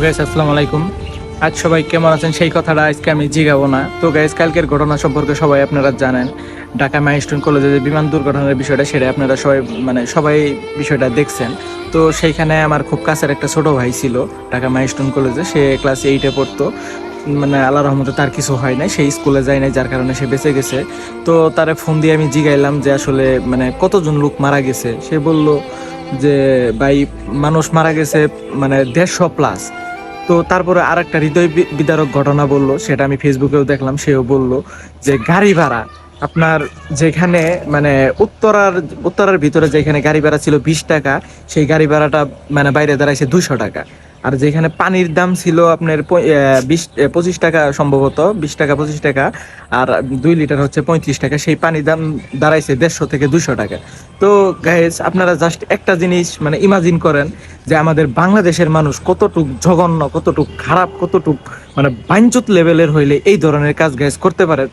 Guys আসসালামু আলাইকুম আজ সবাই কেমন আছেন? সেই কথাটা আজকে আমি জিগাবো না। তো গাইস কালকের ঘটনা সম্পর্কে সবাই আপনারা জানেন। ঢাকা মাইস্টন কলেজে যে বিমান দুর্ঘটনার বিষয়টা, সেটা আপনারা সবাই মানে সবাই বিষয়টা দেখছেন। তো সেইখানে আমার খুব কাছের একটা ছোট ভাই ছিল ঢাকা মাইস্টন কলেজে সে ক্লাস এইটে পড়তো। মানে আল্লাহ রহমতে তার কিছু হয় নাই। সেই স্কুলে যায় নাই, যার কারণে সে বেঁচে গেছে। তো তারে ফোন দিয়ে আমি জিগাইলাম যে আসলে মানে কতজন লোক মারা গেছে? সে বলল যে ভাই মানুষ মারা গেছে মানে দেড়শো প্লাস তো তারপরে আর একটা হৃদয় বিদারক ঘটনা বলল, সেটা আমি ফেসবুকেও দেখলাম, সেও বলল যে গাড়ি ভাড়া। আপনার যেখানে মানে উত্তরার উত্তরার ভিতরে যেখানে গাড়ি ভাড়া ছিল বিশ টাকা, সেই গাড়ি ভাড়াটা মানে বাইরে দাঁড়াইছে দুইশো টাকা। আর যেখানে পানির দাম ছিল আপনার বিশ পঁচিশ টাকা সম্ভবত, বিশ টাকা, পঁচিশ টাকা, আর দুই লিটার হচ্ছে পঁয়ত্রিশ টাকা, সেই পানির দাম দাঁড়াইছে দেড়শো থেকে দুশো টাকা। তো গাইজ আপনারা জাস্ট একটা জিনিস মানে ইমাজিন করেন যে আমাদের বাংলাদেশের মানুষ কতটুক জঘন্য, কতটুক খারাপ, কতটুক মানে বাঞ্চুত লেভেলের হইলে এই ধরনের কাজ গাইজ করতে পারে।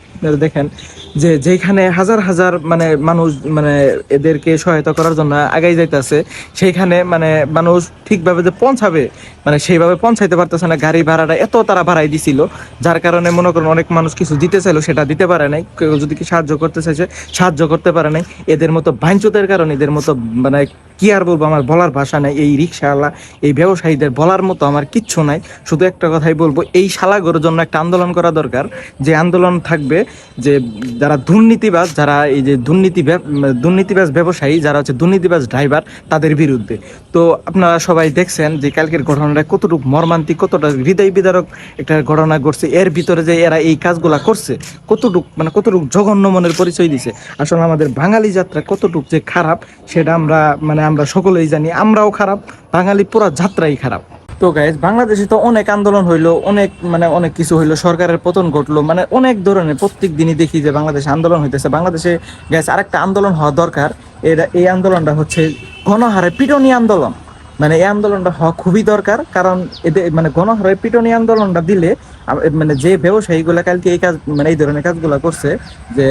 দেখেন যে যেখানে হাজার হাজার মানে মানুষ মানে এদেরকে সহায়তা করার জন্য আগাই যাইতেছে, সেইখানে মানে মানুষ ঠিকভাবে যে পৌঁছাবে মানে সেইভাবে পৌঁছাইতে পারতেছে না। গাড়ি ভাড়াটা এত তারা বাড়াই দিছিল, যার কারণে মনে করেন অনেক মানুষ কিছু দিতে চাইলো, সেটা দিতে পারে নাই। কেউ যদি কি সাহায্য করতে চাইছে, সাহায্য করতে পারে নাই। এদের মতো বাঞ্চুতের কারণে এদের মতো মানে কি আর বলব, আমার বলার ভাষা নাই, এই রিক্সাওয়ালা, এই ব্যবসায়ীদের বলার মতো আমার কিচ্ছু নাই। শুধু একটা কথাই বলব, এই শালাগোর জন্য একটা আন্দোলন করা দরকার। যে আন্দোলন থাকবে, যে যারা দুর্নীতিবাজ, যারা এই যে দুর্নীতি দুর্নীতিবাজ ব্যবসায়ী, যারা হচ্ছে দুর্নীতিবাজ ড্রাইভার তাদের বিরুদ্ধে। তো আপনারা সবাই দেখছেন যে কালকের ঘটনাটা কতটুকু মর্মান্তিক, কতটা হৃদয় বিদারক একটা ঘটনা ঘটছে। এর ভিতরে যে এরা এই কাজগুলা করছে, কতটুক মানে কতটুক জঘন্য মনের পরিচয় দিছে। আসলে আমাদের বাঙালি যাত্রা কতটুক যে খারাপ, সেটা আমরা মানে আমরা সকলেই জানি, আমরাও খারাপ, বাঙালি পুরো যাত্রাই খারাপ। তো গাইজ বাংলাদেশে তো অনেক আন্দোলন হইল, অনেক মানে অনেক কিছু হইল, সরকারের পতন ঘটলো মানে অনেক ধরনের, প্রত্যেক দিনই দেখি যে বাংলাদেশে আন্দোলন হইতেছে। বাংলাদেশে গ্যাস আরেকটা আন্দোলন হওয়া দরকার এটা এই আন্দোলনটা হচ্ছে গণহারে পিটনি আন্দোলন। মানে এই আন্দোলনটা হওয়া খুবই দরকার, কারণ এদের মানে গণহারে পিটনি আন্দোলনটা দিলে মানে যে ব্যবসায়ীগুলা কালকে এই কাজ মানে এই ধরনের কাজগুলো করছে যে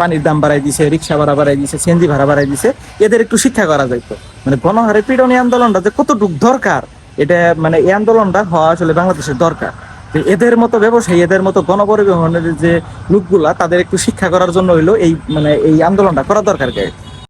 পানির দাম বাড়াই দিছে, রিক্সা ভাড়া বাড়াই দিছে, সিএনজি ভাড়া বাড়াই দিছে, এদের একটু শিক্ষা করা যাইতো মানে গণহারে পিটনি আন্দোলনটা যে কতটুক দরকার, এটা মানে এই আন্দোলনটা হওয়া আসলে বাংলাদেশের দরকার। এদের মতো ব্যবসায়ী এদের মতো গণপরিবহনের যে লোকগুলা, তাদের একটু শিক্ষা করার জন্য হইল এই মানে এই আন্দোলনটা করা দরকার